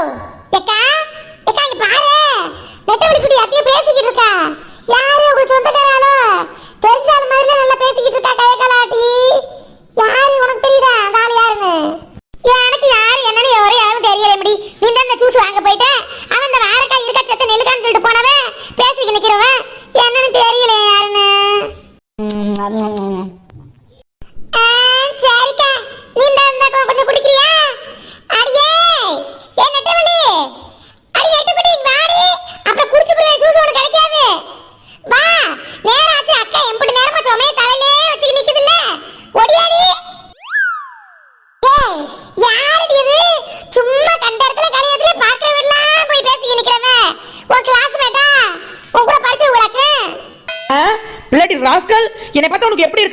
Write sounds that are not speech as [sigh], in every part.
Oh!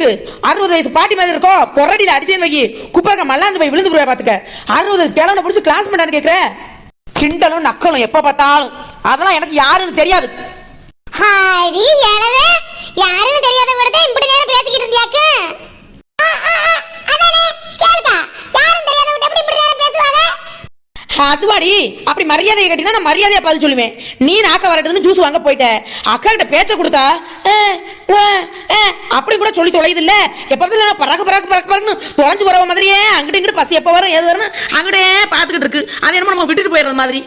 இருக்கு. அறுபது வயசு பாட்டி மாதிரி இருக்கோ பொறடியில் அடிச்சேன்னு வைக்கி குப்பை மல்லாந்து போய் விழுந்து போய் பார்த்துக்க அறுபது வயசு கிழவனை பிடிச்சி கிளாஸ் பண்ணான்னு கேட்குற கிண்டலும் நக்கலும் எப்போ பார்த்தாலும். அதெல்லாம் எனக்கு யாருன்னு தெரியாது. ஹாடி எழவே யாருன்னு தெரியாத கூட தான் இப்படி நேரம் பேசிக்கிட்டு இருந்தியாக்கு? அதுவாடி அப்படி மரியாதையை கட்டினா நான் மரியாதையா பதில் சொல்லுவேன். நீ நாக்க வரட்டுன்னு ஜூஸ் வாங்க போயிட்ட. அக்கா கிட்ட பேச்ச கொடுத்தா அப்படி கூட சொல்லி தொலையுது இல்ல. எப்பவுமே நான் பறக்க பறக்க பறக்க பறக்கன்னு தொலைஞ்சு போற மாதிரியே அங்கிட்டு இங்கிட்டு பசி எப்ப வரும் ஏது வரும் அங்கிட்டே பார்த்துக்கிட்டு இருக்கு. அது என்னமோ நம்ம விட்டுட்டு போயிடுற மாதிரி.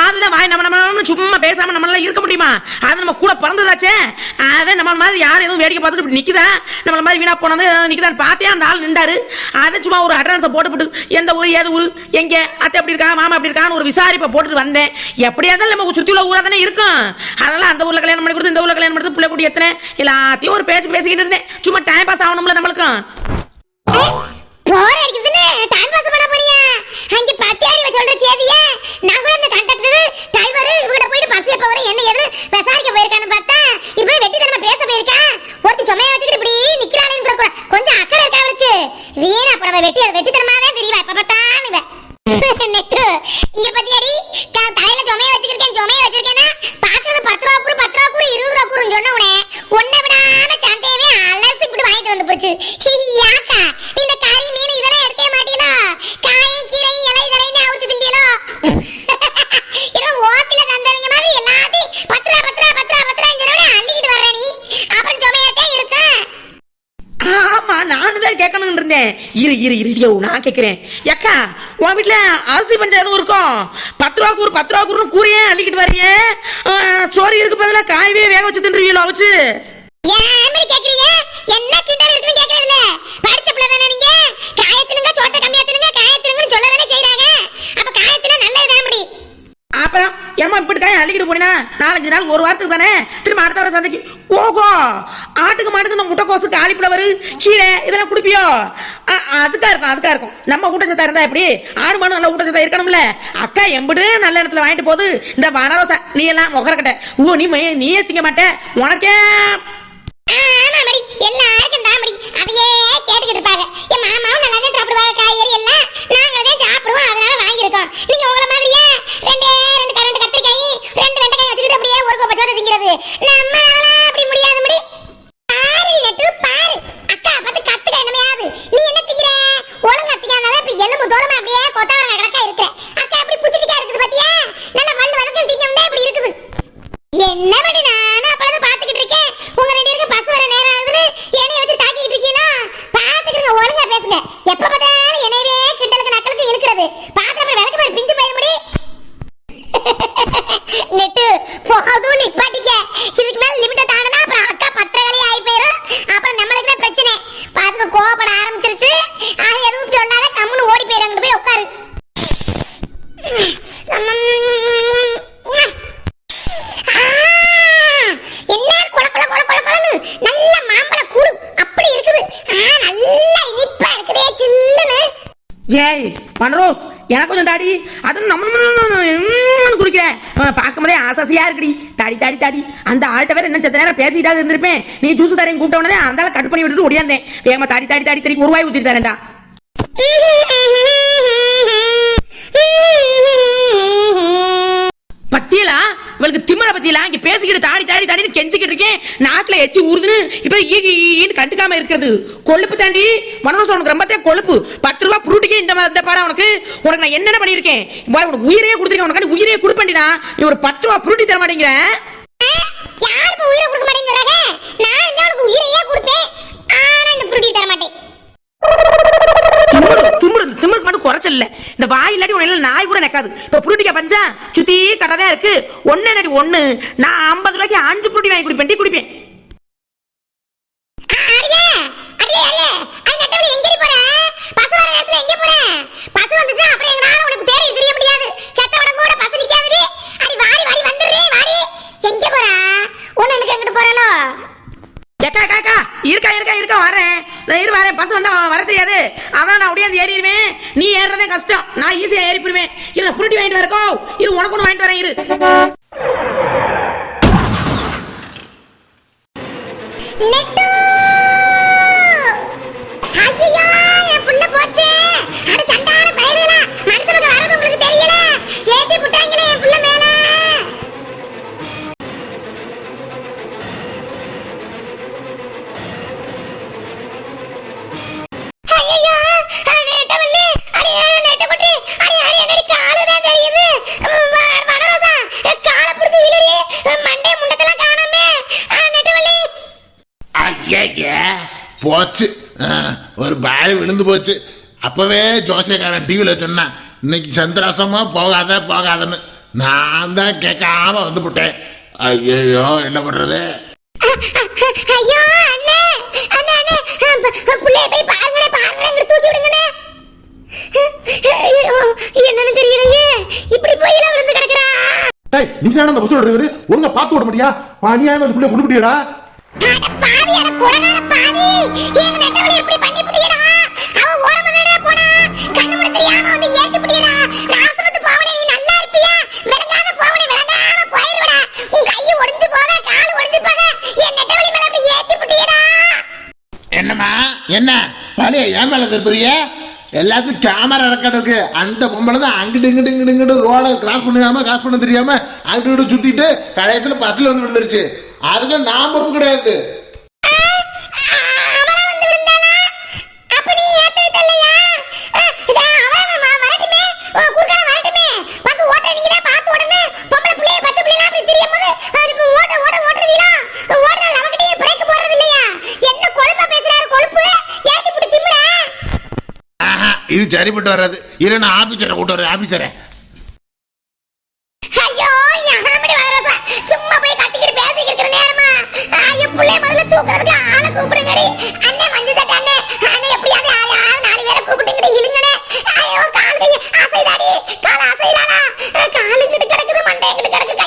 அதுல வாய் நம்ம நம்ம சும்மா பேசாம நம்மளால இருக்க முடியுமா? அது நம்ம கூட பிறந்ததாச்சே? அதை நம்ம மாதிரி யார் எதுவும் வேடிக்கை பார்த்துட்டு இப்படி நிக்குதா? நம்மள மாதிரி வீணா போனது நிக்குதான்னு பார்த்தே அந்த ஆள் நின்றாரு. அதை சும்மா ஒரு அட்வான்ஸை போட்டுவிட்டு எந்த ஊர் ஏது ஊர்? எங்க? அத்தை அப்படி இருக்கா? மாமா அப்படி இருக்கான்னு ஒரு விசாரிப்பை போட்டுட்டு வந்தேன். எப்படியா இருந்தாலும் நம்ம சுற்றி உள்ள ஊரா தானே இருக்கும். அதனால அந்த ஊர்ல கல்யாணம் பண்ணி கொடுத்து இந்த ஊர்ல கல்யாணம் பண்ணி பிள்ளை கூட்டி எத்தனை? எல்லாத்தையும் ஒரு பேச்சு பேசிக்கிட்டு இருந்தேன். சும்மா டைம் பாஸ் ஆகணும்ல நம்மளுக்கும். போர் அடிக்குதுன்னு. டைம் பாஸ் பண்ண போறியா? அங்க பத்தியாரி சொல்ற சேதிய நான் கூட இந்த கண்டக்டர் டிரைவர் இவகிட்ட போயிட்டு பஸ் எப்ப வரும் என்ன ஏது விசாரிக்க போயிருக்கான்னு பார்த்தா இப்ப வெட்டி தரமா பேச போயிருக்கா ஒருத்தி சுமைய வச்சுக்கிட்டு இப்படி நிக்கிறாளேன்னு கூட கொஞ்சம் அக்கறை இருக்கா அவளுக்கு வீணா புடவை வெட்டி அது வெட்டி தரமாவே தெரியவா எப்ப பார்த்தாலும் இவ நெட்டு இங்க பத்தியாடி த- தலையில சுமைய வச்சுக்கிருக்கேன் சுமைய வச்சிருக்கேன்னா பாக்குறது பத்து ரூபா கூறு பத்து ரூபா கூறு இருபது ரூபா கூறுன்னு சொன்ன உடனே ஒன்னை விடாம சந்தையவே அலசி இப்படி வாங்கிட்டு வந்து போச்சு யாக்கா இந்த கறி மீன் இதெல்லாம் எடுக்கவே மாட்டீங்களா காய் கீரை இலை இதெல்லாம் அவிச்சு திண்டீங்களோ இன்னும் ஓசில தந்தவங்க மாதிரி எல்லாத்தையும் பத்து ரூபா பத்து ரூபா பத்து ரூபா பத்து ரூபான்னு சொன்ன உடனே அள்ளிக்கிட்டு வர்ற நீ அப்புறம் சுமையாத்தான் இருக்கும் ஆமா நானும் தான் [laughs] கேட்கணும்னு இருந்தேன். இரு இரு இருடியோ நான் கேட்கிறேன். ஏக்கா உன் வீட்டுல அரிசி பஞ்சம் எதுவும் இருக்கும் பத்து ரூபா கூறு பத்து ரூபா கூறுன்னு கூறியே அள்ளிக்கிட்டு வர்றியே ஆ, சோறு இருக்கு பதிலா காயவே வேக வச்சு தின்றுவீங்களோ வச்சு என்ன கிண்டல் இருக்குன்னு கேக்குறதுல படிச்ச பிள்ளை தானே நீங்க? காயத்தினுங்க சோத்த கம்மியா தினுங்க காயத்தினுங்கன்னு சொல்ல தானே செய்றாங்க அப்ப காயத்தினா நல்லது தான் முடி அப்புறம் இப்படி தான் அள்ளிக்கிட்டு போனா நாலஞ்சு நாள் ஒரு வாரத்துக்கு தானே? திரும்ப அடுத்த வாரம் சந்தைக்கு. ஓகோ ஆட்டுக்கு மாட்டுக்கு இந்த முட்டைக்கோசு காலிஃப்ளவர் கீரை இதெல்லாம் குடிப்பியோ? அதுக்கா இருக்கும் அதுக்கா இருக்கும். நம்ம ஊட்டச்சத்தா இருந்தா எப்படி? ஆடு மாடு நல்ல ஊட்டச்சத்தா இருக்கணும்ல? அக்கா எம்பிடு நல்ல இடத்துல வாங்கிட்டு போகுது இந்த வனரோசா நீ எல்லாம் முகரக்கட்ட ஓ நீ மே- நீயே திங்க மாட்டே. உனக்கே எல்லாருக்கும் தான் மடி. அதையே கேட்டுக்கிட்டு இருப்பாங்க. என் மாமாவும் நல்லா தான் சாப்பிடுவாங்க காய்கறி எல்லாம். நாங்களும் தான் சாப்பிடுவோம் அதனால வாங்கியிருக்கோம். நீங்க உங்களை மாதிரியே ரெண்டே ரெண்டு க- ரெண்டு கத்திரிக்காய் ரெண்டு வெண்டைக்காய் வச்சுக்கிட்டு அப்படியே ஒரு கோப்பை சோறு திங்கிறது நம்மளால அப்படி முடியாது முடி பாரு நெட்டு பாரு அக்கா பார்த்து கத்துக்க என்னமையாது நீ என்ன திங்கிற ஒழுங்கா திங்காதனால இப்படி எலும்பு தோலமா அப்படியே கொத்தவரங்க கிடக்கா இருக்கிற அக்கா அப்படி புச்சிட்டிக்கா இருக்குது பாத்தியா நல்ல வண்டு வதக்கம் திங்க இப்படி இருக்குது என்ன படி நானும் அப்பளது பாத்துக்கிட்டு இருக்கேன் உங்க ரெண்டு பேருக்கு பஸ் வர நேரம் ஆகுதுன்னு என்னைய வச்சு தாக்கிட்டு இருக்கீங்களா பாத்துக்கிட்டு ஒழுங்கா பேசுங்க எப்ப பார்த்தாலும் என்னையவே கிண்டலுக்கு நக்கலுக்கு இழுக்கிறது பாத்திரம் அப்புறம் விளக்கு மாதிரி பிஞ்சு போயிட முடி நெட்டு போதும் நிப்பாட்டிக்க இதுக்கு மேல லிமிட்ட தாண்டனா அப்புறம் அக்கா பத்திரங்களே ஆகி போயிடும் அப்புறம் நம்மளுக்கு தான் பிரச்சனை பாத்துக்க கோவப்பட ஆரம்பிச்சிருச்சு அது எதுவும் சொன்னாலே கம்முன்னு ஓடி போயிடும் அங்கிட்டு போய் உட்காரு ஆ, என்ன கொல கொல கொல கொல கொலன்னு நல்ல மாம்பழ கூழ் அப்படி இருக்குது ஆ நல்லா இனிப்பா இருக்குதே சில்லுன்னு ஏய் வனரோஸ் எனக்கு கொஞ்சம் தாடி அதுவும் நம்ம குடிக்கிறேன் பார்க்கும் போதே ஆசாசியா இருக்குடி. தாடி தாடி தாடி. அந்த ஆள்கிட்ட வேற என்ன செத்த நேரம் பேசிக்கிட்டா இருந்திருப்பேன். நீ ஜூஸ் தரேன் கூப்பிட்ட உடனே அந்த கட் பண்ணி விட்டுட்டு ஓடியாந்தேன். வேகமா தாடி தாடி தாடி தாடி ஒரு வாய் ஊத்திட்டு தரேன்டா. பத்திலாம் இங்க பேசிக்கிட்டு தாடி தாடி தாடி கெஞ்சிக்கிட்டு இருக்கேன். நாட்டுல எச்சி ஊறுதுன்னு இப்ப ஈ ஈன்னு கண்டுக்காம இருக்கிறது. கொழுப்பு தாண்டி மனோஸ் உனக்கு ரொம்ப கொழுப்பு. பத்து ரூபா புருட்டிக்கே இந்த மாதிரி பாடம் உனக்கு. உனக்கு நான் என்னென்ன பண்ணியிருக்கேன்? பாரு, உனக்கு உயிரையே கொடுத்துருக்கேன். உனக்கு உயிரையே கொடுப்பேன்டினா நீ ஒரு பத்து ரூபா புருட்டி தர மாட்டேங்கிற. யாருக்கு உயிரை கொடுக்க மாட்டேங்கிறாங்க நான் உனக்கு உயிரையே கொடுத்தேன். குறைச்சல இந்த வாய் இல்லாட்டி உன்ன நாய் கூட நிக்காது இப்ப புருட்டிக்க பஞ்சா? சுத்தி கடதான் இருக்கு. ஒண்ணு என்னடி ஒண்ணு? நான் ஐம்பது ரூபாய்க்கு அஞ்சு புருட்டி வாங்கி குடிப்பேன். டீ குடிப்பேன் அடியே அடியே அல்ல அது நட்டவளி எங்கடி போற பஸ் வர நேரத்துல எங்க போற பஸ் வந்துச்சுன்னா அப்புறம் எங்க நாள உனக்கு தேடி தெரிய முடியாது செத்த வடம் கூட பஸ் நிக்காதடி அடி வாடி வாடி வந்துடுறே வாடி எங்க போற ஒண்ணு எனக்கு எங்கிட்டு போறாளோ ஏக்கா காக்கா இருக்கா இருக்கா இருக்கா வரேன் நான் இரு வரேன் பஸ் வந்தா வர தெரியாது அதான் ஏறிடுவேன் நீ ஏறுறதே கஷ்டம். நான் ஈஸியா ஏறி போயிருவேன் இரு புருட்டி வாங்கிட்டு வரக்கோ இரு உனக்கு ஒன்று வாங்கிட்டு வரேன் இரு. விழுந்து போச்சு அப்பவே ஜோசியக்காரன் டிவியில சொன்னான் இன்னைக்கு சந்திராசமா போகாத போகாதன்னு. நான் தான் கேட்காம வந்து விட்டேன் ஐயோ என்ன பண்றது? ஐயோ, அண்ணே, அண்ணே, அண்ணே, அஹ் ப- புள்ளைய போய் பாருங்களே, பாருங்களே, இங்கிட்டு தூக்கி விடுங்கண்ணே. ஐயோ, என்னன்னு தெரியலையே. இப்படி போய் எல்லாம் விழுந்து கிடக்குறா. டேய் நீ தானே அந்த பஸ் டிரைவர் ஒழுங்கா பார்த்து விட முடியா அநியாயம் அந்த பிள்ளை அட பாவி, அட கொடநார பாவி. எங்க நெட்டவழி இப்படி பண்ணி புடியடா. என்னம்மா? என்ன? வழிய ஏன் மேலே திருப்புறிய எல்லாத்துக்கும் கேமரா ரெக்கார்ட் இருக்கு. அந்த பொம்பளை தான் அங்கிட்டு இங்கிட்டு இங்கிட்டு இங்கிட்டு ரோட கிராஸ் பண்ணிடாம கிராஸ் பண்ண தெரியாம அங்கிட்டு இங்கிட்டு சுத்திட்டு கடைசியில் பஸ்ல வந்து விழுந்துருச்சு. அதுக்கு நான் பொறுப்பு கிடையாது அவனா வந்து விழுந்தானா? அப்ப நீ ஏத்தி விட்டல்லையா? அஹ், இதா, அவன் வ- வரட்டுமே. ஓ, குறுக்கால வரட்டுமே. பஸ் ஓட்ட நீங்கதான் பார்த்து ஓடணும். பொம்பளை புள்ளைய, பச்சை புள்ளையெல்லாம் அப்படி திரியும் போது, அப்படி இப்ப ஓட்ட, ஓட்ட, ஓட்டுறீங்களா? ஓடுற நமக்கிட்டயே break போடுறது இல்லையா? என்ன கொழுப்பா பேசுறாரு, கொழுப்பு? ஏத்தி புடி திமிரா? ஆஹா இது சரிப்பட்டு வராது இரு நான் ஆபீசரை கூட்டு வரேன் ஆபீசரை ஐயோ, கிடக்குது வரரசா. சும்மா கிடக்குது.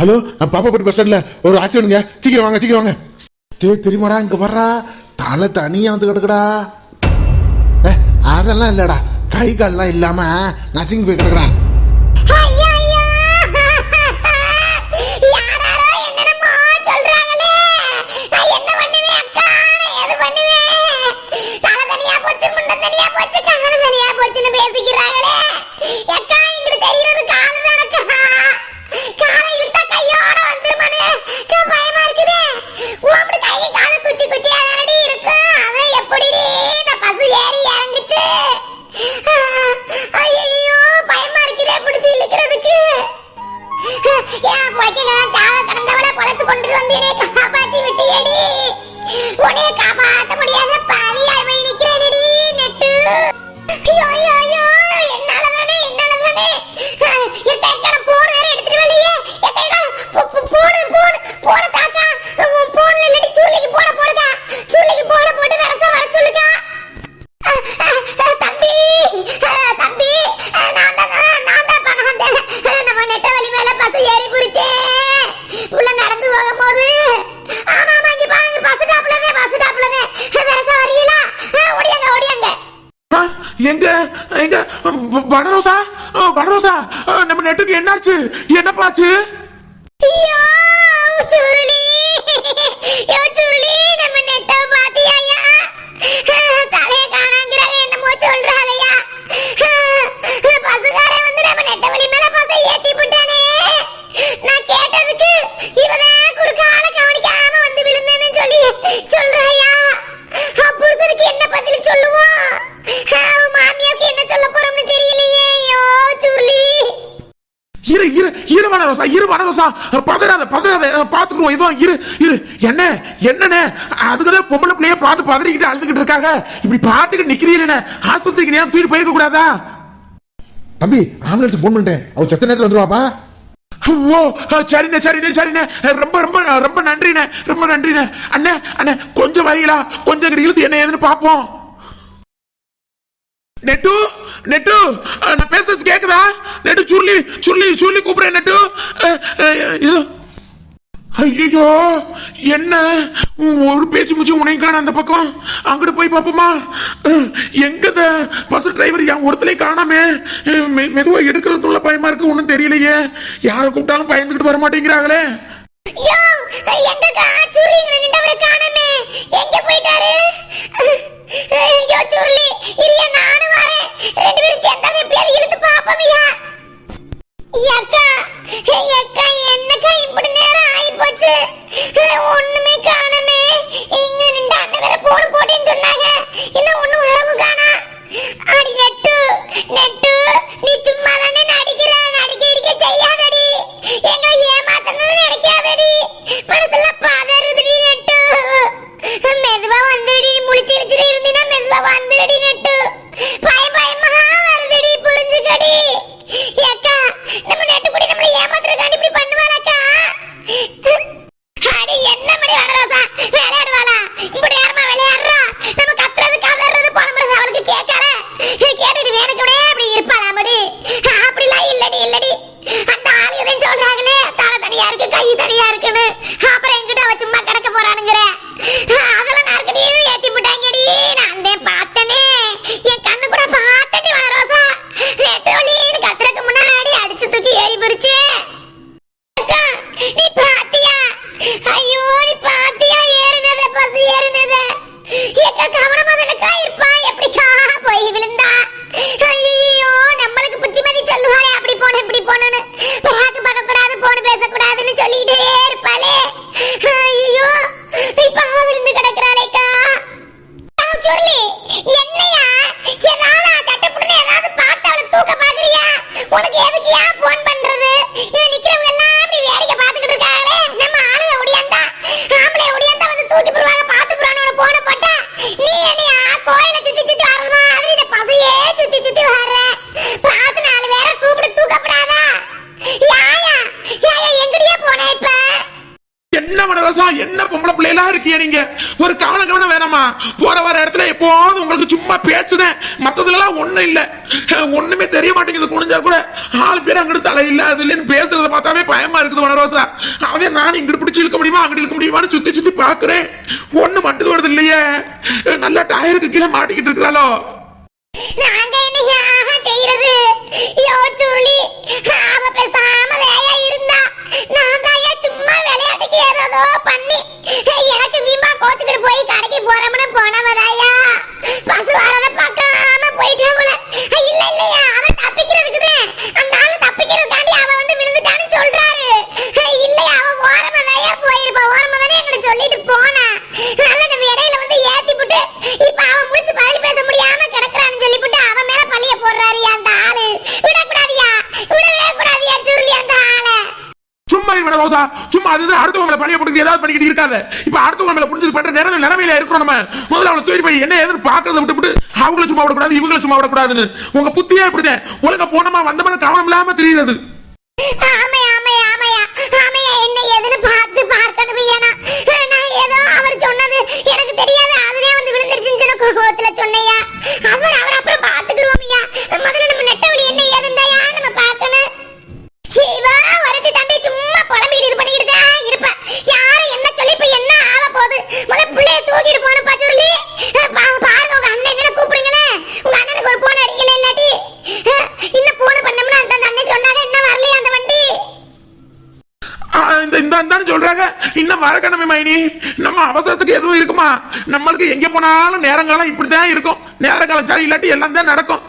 ஹலோ நான் பாப்பாப்பட்டி பஸ் ஸ்டாண்ட்ல ஒரு ஆக்சிடென்ட்ங்க சீக்கிரம் வாங்க சீக்கிரம் வாங்க. தே தெரியுமாடா இங்க வர்றா? தலை தனியா வந்து கிடக்குடா. ஏ அதெல்லாம் இல்லடா. கை கால்லாம் இல்லாம நசிங்கி போய் கிடக்குடா. வ- வனரோசா நம்ம நெட்டுக்கு என்னாச்சு? என்னப்பாச்சு இரு வனரோசா இரு வனரோசா பதறாத பதறாத. அஹ், பாத்துக்குவோம் இதோ இரு இரு. என்ன என்னண்ணே? அதுக்குதான் பொம்பளை பிள்ளைய பார்த்து பதறிக்கிட்டு அழுதுகிட்டு இருக்காங்க. இப்படி பார்த்துக்கிட்டு நிக்கிறீங்களே ஆஸ்பத்திரிக்கு நேரம் தூக்கிட்டு போயிருக்க கூடாதா? தம்பி ஆம்புலன்ஸ் ஃபோன் பண்ணிட்டேன். அவ செத்த நேரத்தில் வந்துருவாப்பா? ஓ சரிண்ணே சரிண்ணே சரிண்ணே. ரொம்ப ரொம்ப ரொம்ப நன்றிண்ணே. ரொம்ப நன்றிண்ணே. அண்ணே அண்ணே கொஞ்சம் வரீங்களா? கொஞ்சம் இழுத்து என்ன ஏதுன்னு பார்ப்போம். நெட்டு நெட்டு நான் பேசுறது கேக்குதா? நெட்டு சுருளி சுருளி சுருளி கூப்பிடுறேன் நெட்டு. இது. ஐயோ என்ன? ஒரு பேச்சு மூச்சு உனையும் காண அந்த பக்கம். அங்கிட்டு போய் பார்ப்போமா? எங்க இந்த பஸ் டிரைவர் என் ஒருத்தலே காணாமே? மெதுவாக மெ- எடுக்கிறதுக்குள்ள பயமா இருக்கு ஒன்றும் தெரியலையே. யாரை கூப்பிட்டாலும் பயந்துகிட்டு வர மாட்டேங்கிறாங்களே. யோ எங்கக்கா சுருளிங்க நின்றவரை காணோமே. எங்க போயிட்டாரு? யோ சுருளி இரியா நானும் வரேன். ரெண்டு பேரும் எப்படியாவது இழுத்து அக்கா அக்கா என்னக்கா இப்படி நேரம் ஆகி போச்சு ஒண்ணுமே காணோமே. இங்க நின்று அண்ணன் வேற போடு போட்டேன்னு சொன்னாங்க. இன்னும் ஒண்ணும் வரவும் காணா. அடி நெட்டு நெட்டு நீ சும்மா தானே என்ன பொம்பளை பிள்ளைகளா இருக்கீங்க நீங்க? ஒரு கவன கவனம் வேணாமா போற வர இடத்துல எப்போதும் உங்களுக்கு சும்மா பேசுனேன். மற்றதுலாம் ஒண்ணும் இல்ல. ஒண்ணுமே தெரிய மாட்டேங்குது குனிஞ்சா கூட. ஆள் பேர் அங்கிட்டு தலை இல்ல அது இல்லைன்னு பேசுறத பார்த்தாவே பயமா இருக்குது வனரோசா. அதே நான் இங்கிட்டு பிடிச்சி இழுக்க முடியுமா அங்கிட்டு இழுக்க முடியுமான்னு சுத்தி சுத்தி பாக்குறேன் ஒண்ணு மட்டும் வருது இல்லையே. நல்லா டயருக்கு கீழே மாட்டிக்கிட்டு இருக்கிறாளோ? நாங்க என்ன செய்யறது? யோ சும்மா ரோசா. சும்மா அதுதான் அடுத்தவங்களை பழைய போட்டு ஏதாவது பண்ணிக்கிட்டு இருக்காத. இப்ப அடுத்தவங்க மேல பண்ற நிறமை நிறமையில இருக்கிறோம் நம்ம. முதல்ல அவளை தூக்கி போய் என்ன ஏதுன்னு பாக்குறத விட்டு விட்டு அவங்கள சும்மா விடக்கூடாது இவங்கள சும்மா விடக்கூடாதுன்னு. உங்க புத்தியே இப்படிதான். உலக போனமா வந்தமான கவனம் இல்லாம தெரியுது மைனி நம்ம அவசரத்துக்கு எதுவும் இருக்குமா? நம்மளுக்கு எங்க போனாலும் நேரங்காலம் இப்படிதான் இருக்கும். நேரங்காலம் சரி இல்லாட்டி எல்லாம் தான் நடக்கும்.